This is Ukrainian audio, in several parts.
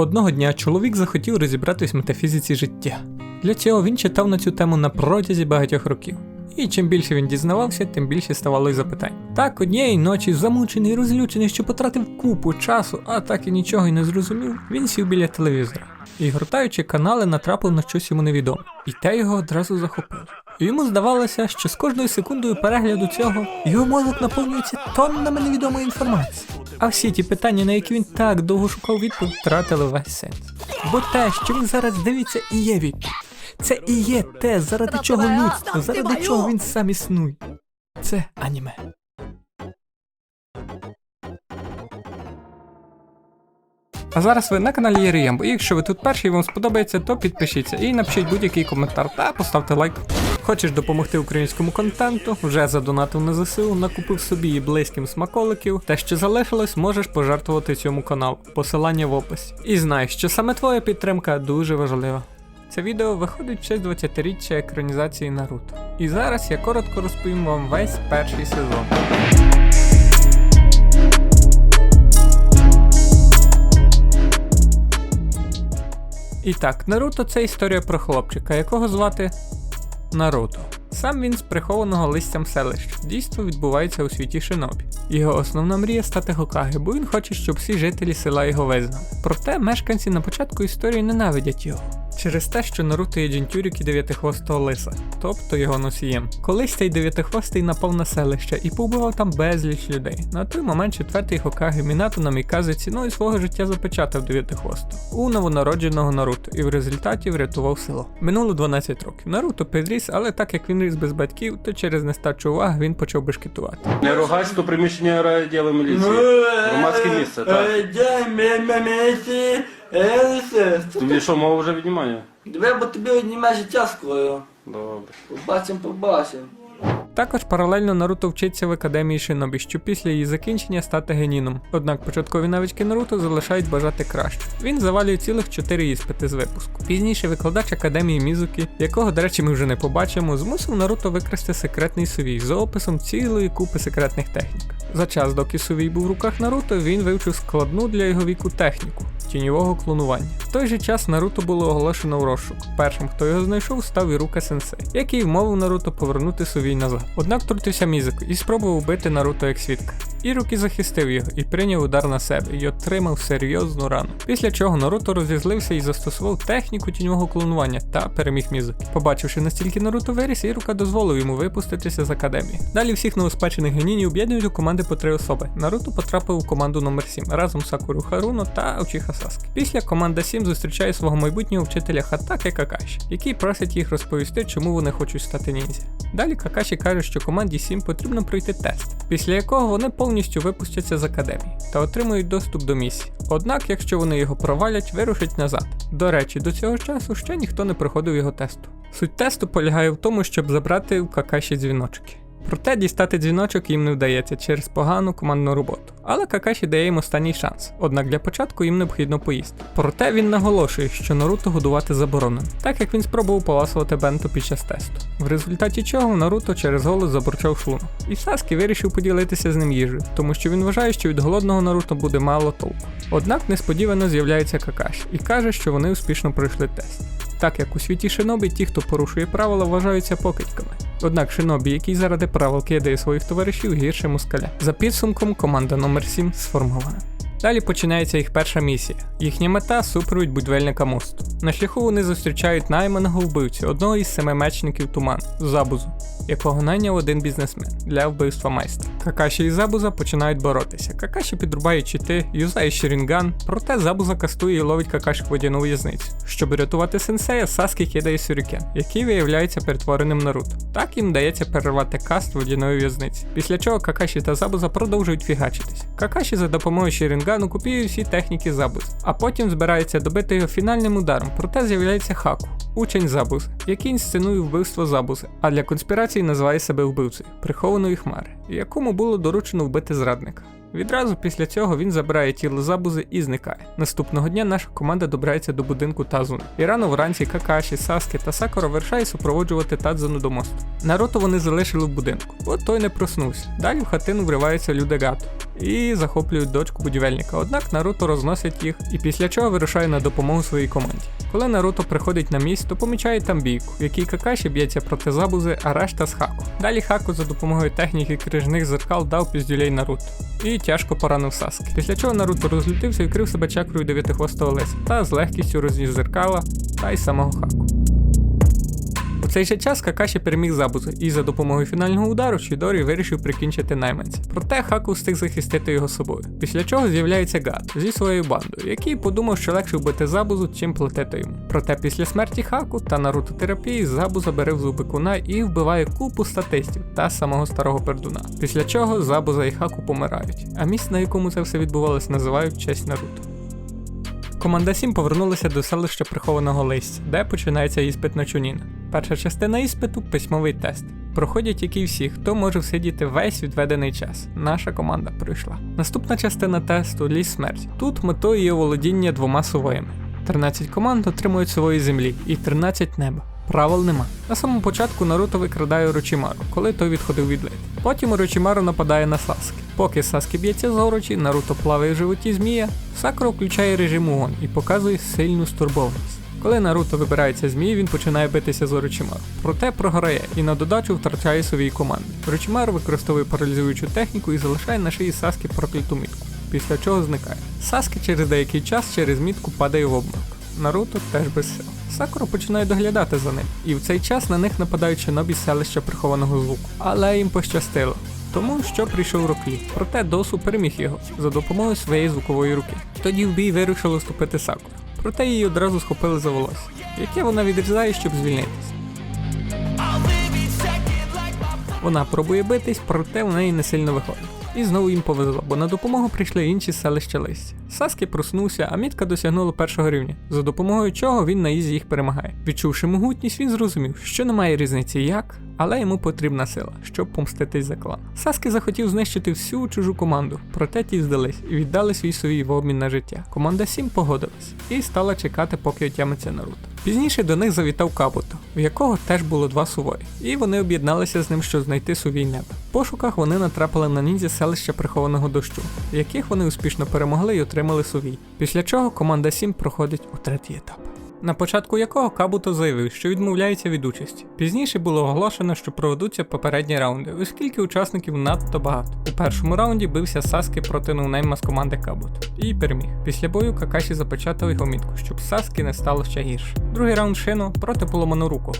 Одного дня чоловік захотів розібратись в метафізиці життя. Для цього він читав на цю тему на протязі багатьох років. І чим більше він дізнавався, тим більше ставало запитань. Так однієї ночі, замучений, розлючений, що потратив купу часу, а так і нічого й не зрозумів, він сів біля телевізора. І гортаючи канали, натрапив на щось йому невідоме. І те його одразу захопило. Йому здавалося, що з кожною секундою перегляду цього його мозок наповнюється тоннами невідомої інформації. А всі ті питання, на які він так довго шукав відповідь, втратили весь сенс. Бо те, що він зараз дивиться, і є відповідь. Це і є те, заради чого людство, заради чого він сам існує. Це аніме. А зараз ви на каналі Єріємбо, і якщо ви тут перший і вам сподобається, то підпишіться і напишіть будь-який коментар та поставте лайк. Хочеш допомогти українському контенту, вже задонатив на ЗСУ, накупив собі і близьким смаколиків. Те, що залишилось, можеш пожертвувати цьому каналу. Посилання в описі. І знай, що саме твоя підтримка дуже важлива. Це відео виходить в честь 20-річчя екранізації Наруто. І зараз я коротко розповім вам весь перший сезон. І так, Наруто це історія про хлопчика, якого звати Наруто. Сам він з прихованого листям селища. Дійство відбувається у світі Шинобі. Його основна мрія стати Хокаге, бо він хоче, щоб всі жителі села його визнали. Проте мешканці на початку історії ненавидять його. Через те, що Наруто є Джінтюрік і дев'ятихвостого лиса, тобто його носієм. Колись цей дев'ятихвостий напав на селище і побивав там безліч людей. На той момент четвертий Хокаге Мінато Наміказе ціною свого життя запечатав дев'ятихвосту у новонародженого Наруто і в результаті врятував село. Минуло 12 років. Наруто підріс, але так як він ріс без батьків, то через нестачу уваги він почав бешкетувати. Не ругайся, то приміщення райвідділу міліції. Громадське місце, так. Тобі що, мова вже віднімає? Давай, бо тобі віднімає життя скоро. Добре. Побачимо, побачим. Також паралельно Наруто вчиться в академії Шинобі, що після її закінчення стати геніном. Однак початкові навички Наруто залишають бажати краще. Він завалює цілих 4 іспити з випуску. Пізніше викладач академії Мізуки, якого, до речі, ми вже не побачимо, змусив Наруто викрасти секретний сувій з описом цілої купи секретних технік. За час, доки сувій був в руках Наруто, він вивчив складну для його віку техніку. Тіньового клонування. В той же час Наруто було оголошено в розшук. Першим, хто його знайшов, став Ірука Сенсей, який вмовив Наруто повернути Сувій назад. Однак втрутився мізик і спробував вбити Наруто як свідка. Ірукі захистив його і прийняв удар на себе і отримав серйозну рану. Після чого Наруто розізлився і застосував техніку тіньового клонування та переміг Мізуки. Побачивши настільки Наруто виріс, Ірука дозволив йому випуститися з академії. Далі всіх новоспечених генінів об'єднують у команди по три особи. Наруто потрапив у команду номер 7 разом з Сакуру Харуно та Учіха Саски. Після команда 7 зустрічає свого майбутнього вчителя Хатаки Какаші, який просить їх розповісти, чому вони хочуть стати ніндзя. Далі Какаші каже, що команді 7 потрібно пройти тест, після якого вони повністю випустяться з академії та отримують доступ до місії. Однак, якщо вони його провалять, вирушать назад. До речі, до цього часу ще ніхто не проходив його тесту. Суть тесту полягає в тому, щоб забрати у Какаші дзвіночки. Проте дістати дзвіночок їм не вдається через погану командну роботу. Але Какаші дає їм останній шанс. Однак для початку їм необхідно поїсти. Проте він наголошує, що Наруто годувати заборонено, так як він спробував поласувати бенто під час тесту. В результаті чого Наруто через голод забурчав шлунок. І Саскі вирішив поділитися з ним їжею, тому що він вважає, що від голодного Наруто буде мало толку. Однак несподівано з'являється Какаші і каже, що вони успішно пройшли тест. Так як у світі шинобі ті, хто порушує правила, вважаються покидьками. Однак шинобі, який заради правил кидає своїх товаришів, гірше москаля. За підсумком команда номер 7 сформована. Далі починається їх перша місія. Їхня мета супровідь будівельника мосту. На шляху вони зустрічають найманого вбивцю, одного із семи мечників туман Забузу, якого найняв один бізнесмен для вбивства майстра. Какаші і Забуза починають боротися. Какаші підрубає чити, юзає Шірінган, проте Забуза кастує і ловить Какаші в водяну в'язницю. Щоб рятувати сенсея, Саскі кидає сюрікен, який виявляється перетвореним Наруто. Так їм вдається перервати каст водяної в'язниці. Після чого Какаші та Забуза продовжують фігачитись. Какаші за допомогою Шірінгану копіює всі техніки Забузи, а потім збирається добити його фінальним ударом, проте з'являється Хаку, учень Забузи, який інсценує вбивство Забузи, а для конспірації називає себе вбивцею, прихованої хмари, якому було доручено вбити зрадника. Відразу після цього він забирає тіло забузи і зникає. Наступного дня наша команда добирається до будинку Тазуни. І рано вранці Какаші, Саскі та Сакура вирішає супроводжувати Тадзуну до мосту. Наруто вони залишили в будинку, от той не проснувся. Далі в хатину вривається Людегато і захоплюють дочку будівельника. Однак Наруто розносить їх і після чого вирушає на допомогу своїй команді. Коли Наруто приходить на місць, то помічає там бійку, в якій Какаші б'ється проти забузи, а решта з Хаку. Далі Хаку за допомогою техніки крижних зеркал дав піздюлей Наруто і тяжко поранив Саски. Після чого Наруто розлютився і вкрив себе чакрою дев'ятихвостого лиса та з легкістю розніс зеркала та й самого Хаку. Цей же час Какаші переміг забузу і за допомогою фінального удару Чідорі вирішив прикінчити найманця. Проте Хаку встиг захистити його собою. Після чого з'являється Гат зі своєю бандою, який подумав, що легше вбити забузу, чим платити йому. Проте після смерті Хаку та нарутотерапії забуза бере в зуби куна і вбиває купу статистів та самого старого пердуна. Після чого забуза і Хаку помирають. А місце, на якому це все відбувалось, називають честь Наруто. Команда 7 повернулася до селища прихованого листя, де починається іспит на Чуніна. Перша частина іспиту письмовий тест. Проходять як і всі, хто може всидіти весь відведений час. Наша команда пройшла. Наступна частина тесту ліс смерті. Тут метою є володіння двома сувоями. 13 команд отримують свої землі і 13 неба. Правил нема. На самому початку Наруто викрадає Орочімару, коли той відходив від лит. Потім Орочімару нападає на Саскі. Поки Саскі б'ється з Орочі, Наруто плаває в животі змія, Сакура включає режим угон і показує сильну стурбованість. Коли Наруто вибирається змій, він починає битися з Орочимару. Проте програє і на додачу втрачає свої команди. Орочимару використовує паралізуючу техніку і залишає на шиї Саскі прокляту мітку, після чого зникає. Саскі через деякий час через мітку падає в обморок. Наруто теж без сил. Сакура починає доглядати за ним, і в цей час на них нападають шинобі селища прихованого звуку. Але їм пощастило. Тому що прийшов Роклі. Проте Досу переміг його за допомогою своєї звукової руки. Тоді в бій вирішила вступити Сакура. Проте її одразу схопили за волосся, яке вона відрізає, щоб звільнитися. Вона пробує битись, проте в неї не сильно виходить. І знову їм повезло, бо на допомогу прийшли інші селища листя. Саскі проснувся, а мітка досягнула першого рівня, за допомогою чого він на ізі їх перемагає. Відчувши могутність, він зрозумів, що немає різниці як, але йому потрібна сила, щоб помститись за клан. Саскі захотів знищити всю чужу команду, проте ті здались і віддали свій совій в обмін на життя. Команда 7 погодилась і стала чекати, поки отямиться Наруто. Пізніше до них завітав Кабуто, в якого теж було два сувої, і вони об'єдналися з ним, щоб знайти сувій небо. В пошуках вони натрапили на ніндзя селища прихованого дощу, яких вони успішно перемогли і отримали сувій. Після чого команда 7 проходить у третій етап. На початку якого Кабуто заявив, що відмовляється від участі. Пізніше було оголошено, що проведуться попередні раунди, оскільки учасників надто багато. У першому раунді бився Саскі проти ноунейма з команди Кабуто і переміг. Після бою Какаші запечатав його мітку, щоб Саскі не стало ще гірше. Другий раунд Шино проти поломаноруку.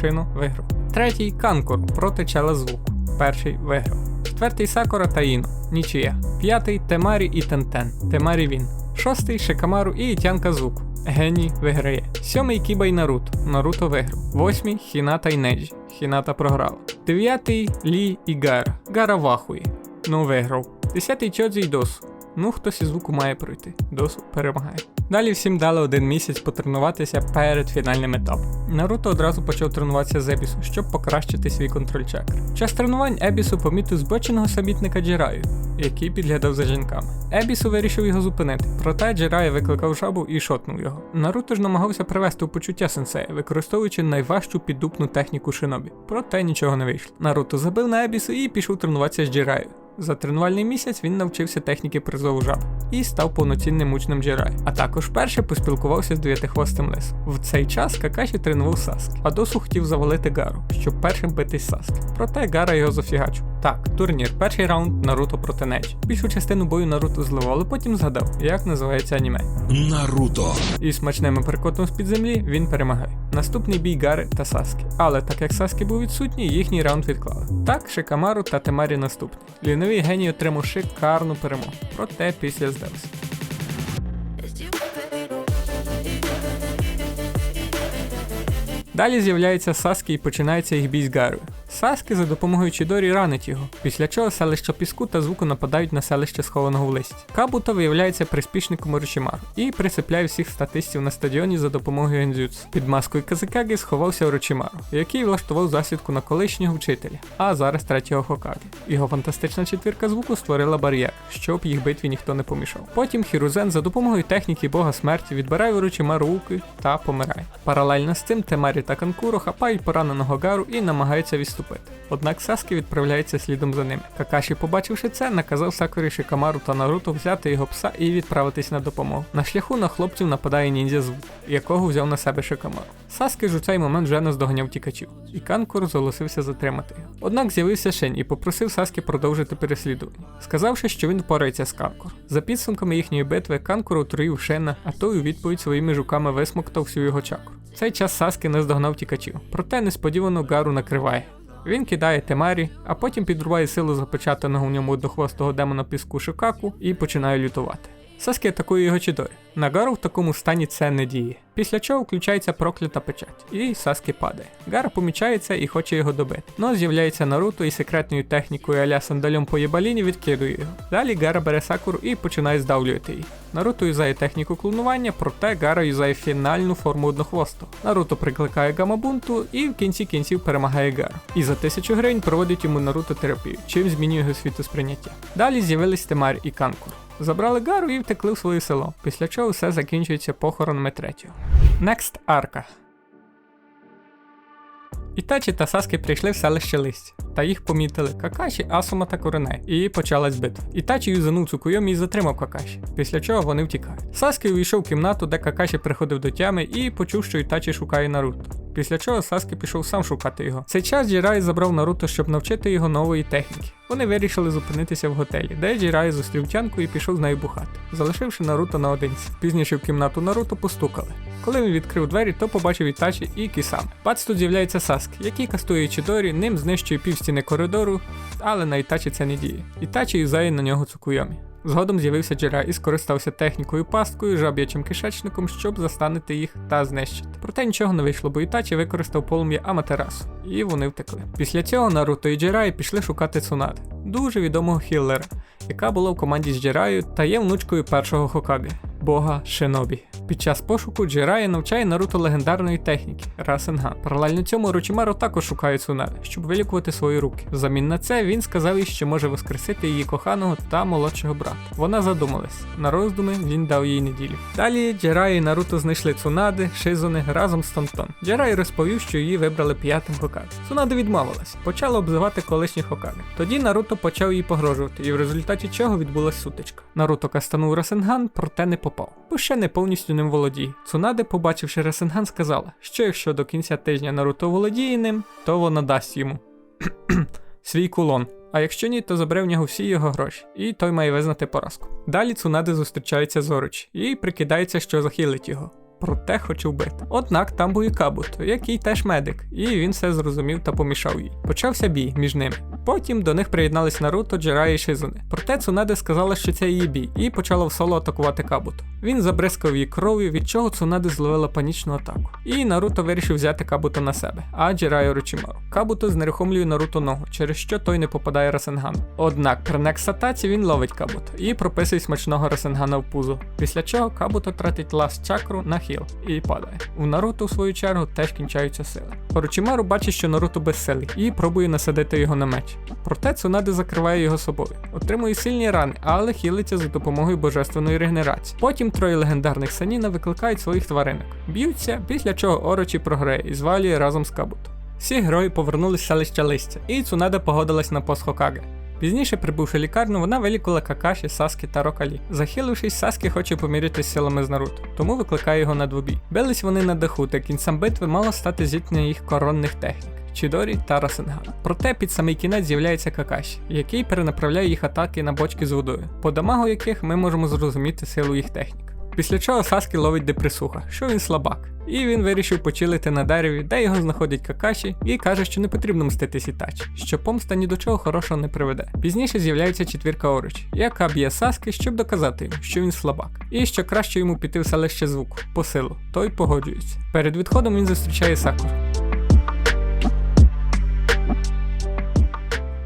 Шино виграв. Третій Канкору проти чела звуку. Перший виграв. Четвертий Сакура та Іно. Нічия. П'ятий Темарі і Тентен. Темарі він. Шостий Шикамару і Ітянка Казуку. Геній виграє. Сьомий Кіба і Наруто. Наруто виграв. Восьмий Хіната і Неджі. Хіната програла. Дев'ятий Лі і Гара. Гара вахує. Ну виграв. Десятий Чодзі і Досу. Ну, хтось із звуку має пройти. Досу перемагає. Далі всім дали один місяць потренуватися перед фінальним етапом. Наруто одразу почав тренуватися з Ебісу, щоб покращити свій контроль чакри. В час тренувань Ебісу помітив збоченого самітника Джираю, який підглядав за жінками. Ебісу вирішив його зупинити, проте Джирай викликав жабу і шотнув його. Наруто ж намагався привести у почуття сенсея, використовуючи найважчу піддупну техніку шинобі. Проте нічого не вийшло. Наруто забив на Ебісу і пішов тренуватися з Джираю. За тренувальний місяць він навчився техніки призову жаб і став повноцінним учнем Джерай, а також вперше поспілкувався з дев'ятихвостим лис. В цей час Какаші тренував Саскі, а досу хотів завалити Гару, щоб першим битись Саскі. Проте Гара його зафігачив. Так, турнір, перший раунд Наруто проти Неджі. Більшу частину бою Наруто зливав, але потім згадав, як називається аніме. Наруто. І смачними перекотом з-під землі він перемагає. Наступний бій Гари та Саскі. Але так як Саскі був відсутній, їхній раунд відклали. Так, Шикамару та Темарі наступні. Лінивий геній отримав шикарну перемогу, проте після здався. Далі з'являється Саскі і починається їх бій з Гарою. Саски за допомогою Чідорі ранить його, після чого селища піску та звуку нападають на селище схованого в листі. Кабуто виявляється приспішником Орочимару і присипляє всіх статистів на стадіоні за допомогою гензюцу. Під маскою Казикаги сховався Орочимару, який влаштував засідку на колишнього вчителя, а зараз третього Хокаги. Його фантастична четвірка звуку створила бар'єр, щоб їх битві ніхто не помішав. Потім Хірузен за допомогою техніки бога смерті відбирає Орочимару руки та помирає. Паралельно з цим Темарі та Канкуро хапають пораненого Гару і намагаються відступити. Однак Саски відправляється слідом за ними. Какаші, побачивши це, наказав Сакурі Шикамару та Наруто взяти його пса і відправитись на допомогу. На шляху на хлопців нападає ніндзя звук, якого взяв на себе Шикамару. Саски ж у цей момент вже наздоганяв тікачів, і Канкур зголосився затримати його. Однак з'явився Шень і попросив Саски продовжити переслідування, сказавши, що він впорається з Канкур. За підсумками їхньої битви Канкур отруїв Шена, а той у відповідь своїми жуками висмоктав всю його чакру. В цей час Саски наздогнав тікачів, проте несподівано Гару накриває. Він кидає Темарі, а потім підрубає силу запечатаного в ньому однохвостого демона піску Шикаку і починає лютувати. Саски атакує його Чідорі. На Гару в такому стані це не діє. Після чого включається проклята печать, і Саски падає. Гара помічається і хоче його добити. Но з'являється Наруто і секретною технікою аля сандалем по єбаліні відкидує його. Далі Гара бере Сакуру і починає здавлювати її. Наруто юзає техніку клонування, проте Гара юзає фінальну форму однохвостого. Наруто прикликає Гамабунту і в кінці кінців перемагає Гару. І за тисячу гривень проводить йому Наруто терапію, чим змінює його світосприйняття. Далі з'явились Темар і Канкур. Забрали Гару і втекли в своє село, після чого все закінчується похоронами третього. Next арка. Ітачі та Саски прийшли в селище Листь, та їх помітили Какаші, Асума та Корене, і почалась битва. Ітачі юзанув Цукуйомі і затримав Какаші, після чого вони втікають. Саскі увійшов в кімнату, де Какаші приходив до тями і почув, що Ітачі шукає Наруто. Після чого Саски пішов сам шукати його. Цей час Джірай забрав Наруто, щоб навчити його нової техніки. Вони вирішили зупинитися в готелі, де Джірай зустрів тянку і пішов з нею бухати, залишивши Наруто наодинці. Пізніше в кімнату Наруто постукали. Коли він відкрив двері, то побачив Ітачі і Кісам. Бац тут з'являється Саски, який кастує Чідорі, ним знищує півстіни коридору, але на Ітачі це не діє. Ітачі юзає на нього Цукуйомі. Згодом з'явився Джера і скористався технікою пасткою, жаб'ячим кишечником, щоб застанити їх та знищити. Проте нічого не вийшло, бо Ітачі використав полум'я Аматерасу, і вони втекли. Після цього Наруто і Джерай пішли шукати Цунади, дуже відомого хіллера, яка була в команді з Джераю та є внучкою першого Хокаге, бога Шинобі. Під час пошуку Джирая навчає Наруто легендарної техніки Расенган. Паралельно цьому Рочимаро також шукає Цунаде, щоб вилікувати свої руки. Взамін на це він сказав їй, що може воскресити її коханого та молодшого брата. Вона задумалась. На роздуми він дав їй неділю. Далі Джирай і Наруто знайшли Цунади, Шизуни разом з Тонтон. Джирай розповів, що її вибрали п'ятим Хокаге. Цунаде відмовилась, почала обзивати колишніх Хокаге. Тоді Наруто почав їй погрожувати, і в результаті чого відбулась сутичка. Наруто кастанув Расенган, проте не попав, бо ще не повністю ним володіє. Цунаде, побачивши Расенган, сказала, що якщо до кінця тижня Наруто володіє ним, то вона дасть йому свій кулон. А якщо ні, то забере в нього всі його гроші, і той має визнати поразку. Далі Цунаде зустрічається з Орочі і прикидається, що захилить його. Проте хоче вбити. Однак там був і Кабуто, який теж медик, і він все зрозумів та помішав їй. Почався бій між ними. Потім до них приєднались Наруто, Джирай і Шизуне. Проте Цунаде сказала, що це її бій, і почала в соло атакувати Кабуто. Він забризкав її кров'ю, від чого Цунаде зловила панічну атаку. І Наруто вирішив взяти Кабуто на себе, а Джирай Орочимару. Кабуто знерухомлює Наруто ногу, через що той не попадає Расенгану. Однак при Нексатаці він ловить Кабуто і прописує смачного Расенгана в пузо. Після чого Кабуто тратить ласт чакру на хіл і падає. У Наруто, в свою чергу, теж кінчаються сили. Орочимару бачить, що Наруто безсилий, і пробує насадити його на меч. Проте Цунаде закриває його собою, отримує сильні рани, але хілиться за допомогою божественної регенерації. Потім троє легендарних саніна викликають своїх тваринок, б'ються, після чого Орочі програє і звалює разом з Кабуто. Всі герої повернулись в селище листя, і Цунаде погодилась на пост Хокаге. Пізніше, прибувши лікарню, вона вилікувала Какаші, Саскі та Рокалі. Захилившись, Саскі хоче помірятися силами з Наруто, тому викликає його на двобій. Бились вони на даху, та кінцем битви мало стати зіткнення їх коронних технік. Чідорі та Расенган. Проте під самий кінець з'являється Какаші, який перенаправляє їх атаки на бочки з водою, по дамагу яких ми можемо зрозуміти силу їх технік. Після чого Саскі ловить депресуха, що він слабак, і він вирішив почилити на дереві, де його знаходить Какаші, і каже, що не потрібно мститись Ітачі, що помста ні до чого хорошого не приведе. Пізніше з'являється четвірка Орочі, яка б'є Саскі, щоб доказати йому, що він слабак, і що краще йому піти в селище звуку по силу. Той погоджується. Перед відходом він зустрічає Сакуру.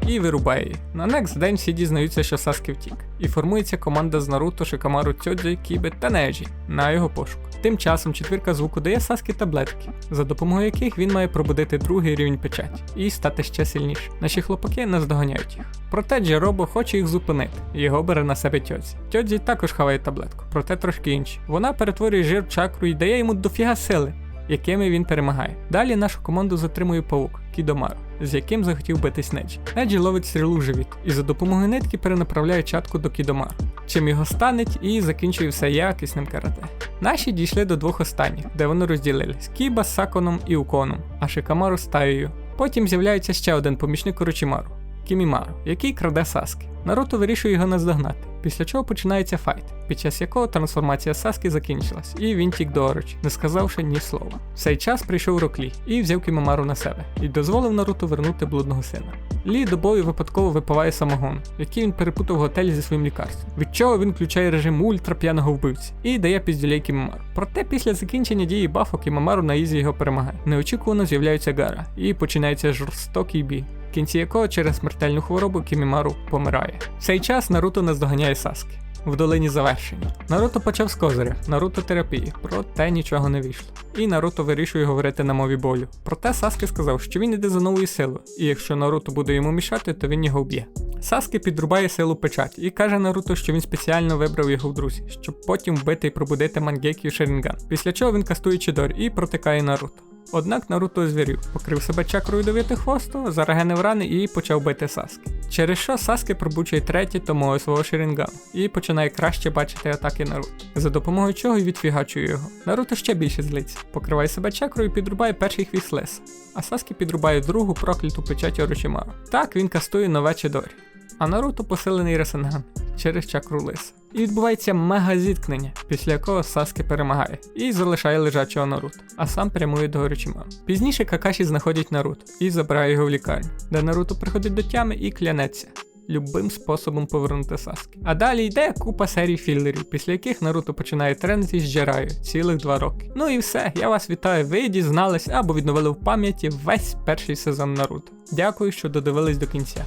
І вирубає її. На next день всі дізнаються, що Саски втік, і формується команда з Наруто, Шикамару, Цьодзі, Кіби та Неджі на його пошук. Тим часом четвірка звуку дає Саскі таблетки, за допомогою яких він має пробудити другий рівень печаті і стати ще сильніше. Наші хлопаки наздоганяють їх. Проте Джеробо хоче їх зупинити, його бере на себе Тьодзі. Тьодзі також хаває таблетку, проте трошки інше. Вона перетворює жир чакру і дає йому дофіга сили, якими він перемагає. Далі нашу команду затримує павук Кідомару, з яким захотів битись Неджі. Неджі ловить стрілу в живіт і за допомогою нитки перенаправляє чатку до Кідомару, чим його станеть і закінчує все якісним карате. Наші дійшли до двох останніх, де вони розділились Кіба з Саконом і Уконом, а Шикамару з Таєю. Потім з'являється ще один помічник Орочимару Кімімару, який краде Саски. Наруто вирішує його наздогнати, після чого починається файт, під час якого трансформація Саски закінчилась, і він тік до не сказавши ні слова. В цей час прийшов Роклі і взяв Кімімару на себе, і дозволив Наруто вернути блудного сина. Лі до бою випадково випиває самогон, який він перепутав в готелі зі своїм лікарством, від чого він включає режим ультрап'яного вбивці і дає піздюлей Кімімару. Проте після закінчення дії бафу Кімімару на ізі його перемагає. Неочікувано з'являється Гара, і починається жорстокий бій в кінці якого через смертельну хворобу Кімімару помирає. В цей час Наруто наздоганяє Саски. В долині завершення. Наруто почав з козиря, Наруто терапії, проте нічого не вийшло. І Наруто вирішує говорити на мові болю. Проте Саски сказав, що він іде за новою силою, і якщо Наруто буде йому мішати, то він його вб'є. Саски підрубає силу печаті і каже Наруто, що він спеціально вибрав його в друзі, щоб потім вбити і пробудити Мангекію Шерінган. Після чого він кастує Чидорі і протикає Наруто. Однак Наруто звірів, покрив себе чакрою до хвосту, зарегенив рани і почав бити Саски. Через що Саски пробучує третє томою свого Шерінгану і починає краще бачити атаки Наруто, за допомогою чого й відфігачує його. Наруто ще більше злиться, покриває себе чакрою і підрубає перший хвіст леса, а Саски підрубає другу прокляту печать Орочимару. Так він кастує нове Чидорі. А Наруто посилений Расенган через чакру лиса. І відбувається мега зіткнення, після якого Саски перемагає і залишає лежачого Наруто, а сам прямує до Орочимару. Пізніше Какаші знаходять Наруто і забирає його в лікарню, де Наруто приходить до тями і клянеться. Любим способом повернути Саски. А далі йде купа серій філерів, після яких Наруто починає тренити з Джераю цілих два роки. Ну і все, я вас вітаю, ви дізнались або відновили в пам'яті весь перший сезон Наруто. Дякую, що додивились до кінця.